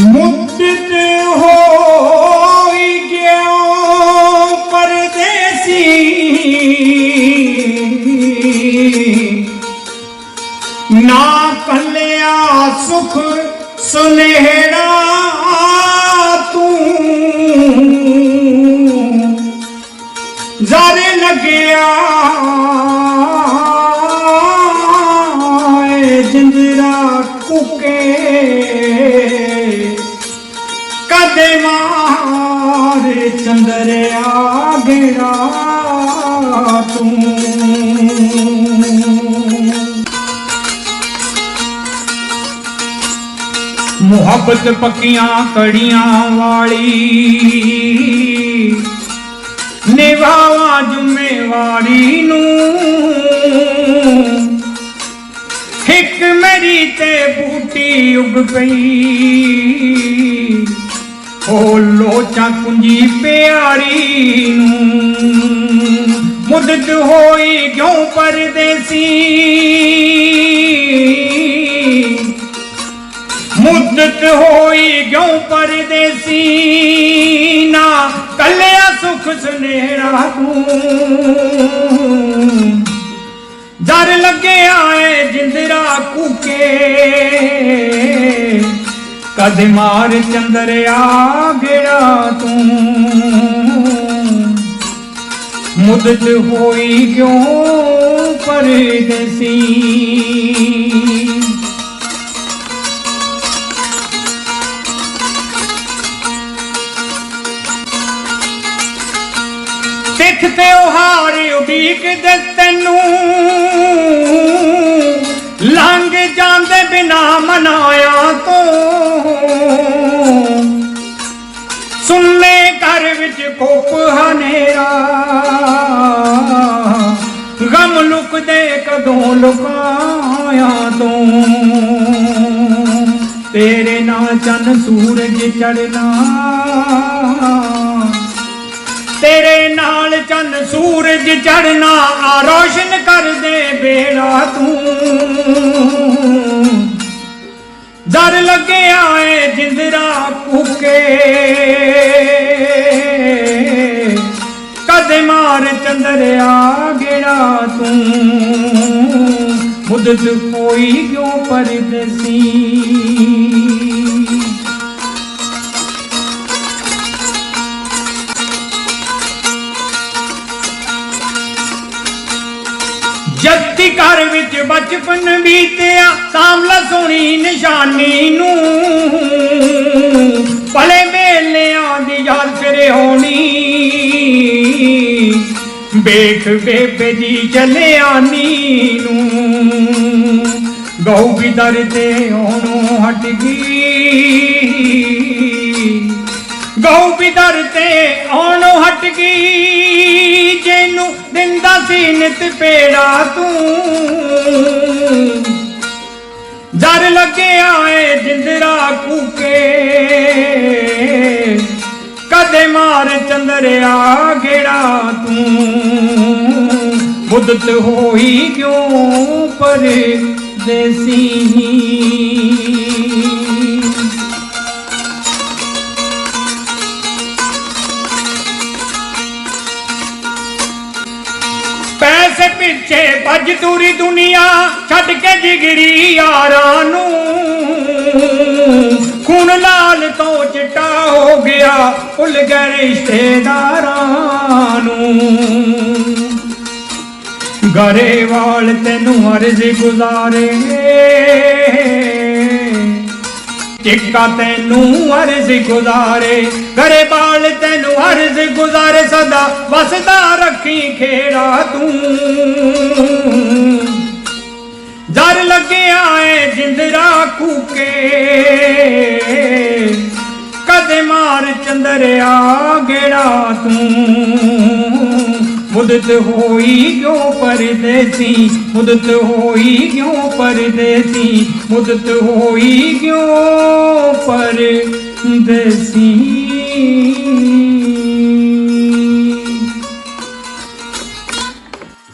ਮੁਕਤ ਹੋਈ ਗਿਆ ਪਰਦੇਸੀ। ਨਾ ਕੱਲਿਆ ਸੁਖ ਸੁਨੇਹੜਾ ਤੂੰ। ਜਾਰੇ ਲੱਗਿਆ ਕੁਕੇ। ਕਦੇ ਮਾਰ ਚੰਦਰਿਆ ਗੇੜਾ ਤੂੰ। ਮੁਹੱਬਤ ਪੱਕੀਆਂ ਕੜੀਆਂ ਵਾਲੀ। ਨਿਭਾਵਾਂ ਜ਼ਿੰਮੇਵਾਰੀ ਨੂੰ। ਤੇ ਬੂਟੀ ਉੱਗ ਪਈ। ਹੋ ਲੋਚਾ ਕੁੰਜੀ ਪਿਆਰੀ ਨੂੰ ਮੁੱਦਤ ਹੋਈ ਕਿਉਂ ਪਰਦੇਸੀ ਮੁੱਦਤ ਹੋਈ ਕਿਉਂ ਪਰਦੇਸੀ ਨਾ ਕੱਲਿਆ ਸੁਖ ਸੁਨੇਰਾ ਤੂੰ। ਕਦ ਮਾਰ ਚੰਦਰਿਆ ਗੇੜਾ ਤੂੰ? ਮੁੱਦਤ ਹੋਈ ਕਿਉਂ ਪਰਦੇਸੀ ਸਿੱਖ ਤਿਉਹਾਰ ਉਡੀਕ ਦੇ ਤੈਨੂੰ। ਲੰਘ ਜਾਂਦੇ ਬਿਨਾ ਮਨਾਇਆ ਗਮ ਲੁਕਦੇ ਕਦੋਂ ਲੁਕਾਇਆ ਤੂੰ? ਤੇਰੇ ਨਾਲ ਚੰਨ ਸੂਰਜ ਚੜਨਾ ਤੇਰੇ ਨਾਲ ਚੰਨ ਸੂਰਜ ਚੜਨਾ ਆ ਰੋਸ਼ਨ ਕਰ ਦੇ ਬੇੜਾ ਤੂੰ। ਦਰ ਲੱਗਿਆ ਏ ਜਿੰਦਰਾ ਕੂਕੇ ਕਦੇ ਮਾਰ ਚੰਦਰਿਆ ਗੇੜਾ ਤੂੰ। ਮੁੱਦਤ ਕੋਈ ਕਿਉਂ ਪਰਦੇਸੀ? ਜੱਤੀ ਘਰ ਵਿੱਚ ਬਚਪਨ ਬੀਤਿਆ ਸਾਂਵਲਾ ਸੋਹਣੀ ਨਿਸ਼ਾਨੀ ਨੂੰ। ਭਲੇ ਮੇਲਿਆਂ ਦੀ ਯਾਦ ਫਿਰ ਹੋਣੀ ਵੇਖ ਬੇਬੇ ਜੀ ਚੱਲਿਆ ਨੂੰ। ਗਊ ਵੀ ਦਰ ਤੇ ਹੋਣੋਂ ਹਟ ਗਈ। ਗਊ ਵੀ ਦਰ ਤੇ ਆਉਣੋਂ ਹਟ ਗਈ। ਜਿਹਨੂੰ ਦਿੰਦਾ ਸੀ ਨਿਤ ਪੇੜਾ ਤੂੰ। ਜਰ ਲੱਗਿਆ ਏ ਜਿੰਦਰਾ ਕੂਕੇ। ਚੰਦਰਿਆ ਗੇੜਾ ਤੂੰ। ਮੁੱਦਤ ਹੋਈ ਕਿਉਂ ਪਰੇ ਦੇਸੀ? ਪੈਸੇ ਪਿੱਛੇ ਭੱਜ ਦੂਰੀ ਦੁਨੀਆ, ਛੱਡ ਕੇ ਜਿਗਰੀ ਯਾਰਾਂ ਨੂੰ। ਰਿਸ਼ਤੇਦਾਰਾਂ ਨੂੰ। ਗਰੇਵਾਲ ਤੈਨੂੰ ਅਰਜ਼ ਗੁਜ਼ਾਰੇ ਚਿੱਕਾ ਤੈਨੂੰ ਅਰਜ਼ ਗੁਜ਼ਾਰੇ। ਗਰੇਵਾਲ ਤੈਨੂੰ ਅਰਜ਼ ਗੁਜ਼ਾਰੇ ਸਦਾ ਵਸਦਾ ਰੱਖੀ ਖੇੜਾ ਤੂੰ। ਜਰ ਲੱਗਿਆ ਏ ਜਿੰਦਰਾ ਕੂਕੇ। ਮਾਰ ਗੇੜਾ ਤੂੰ? ਮੁਦਤ ਹੋਈ ਕਿਉਂ ਪਰਦੇਸੀ? ਮੁਦਤ ਹੋਈ ਕਿਉਂ ਪਰਦੇਸੀ? ਮੁਦਤ ਹੋਈ ਕਿਉਂ ਪਰਦੇਸੀ?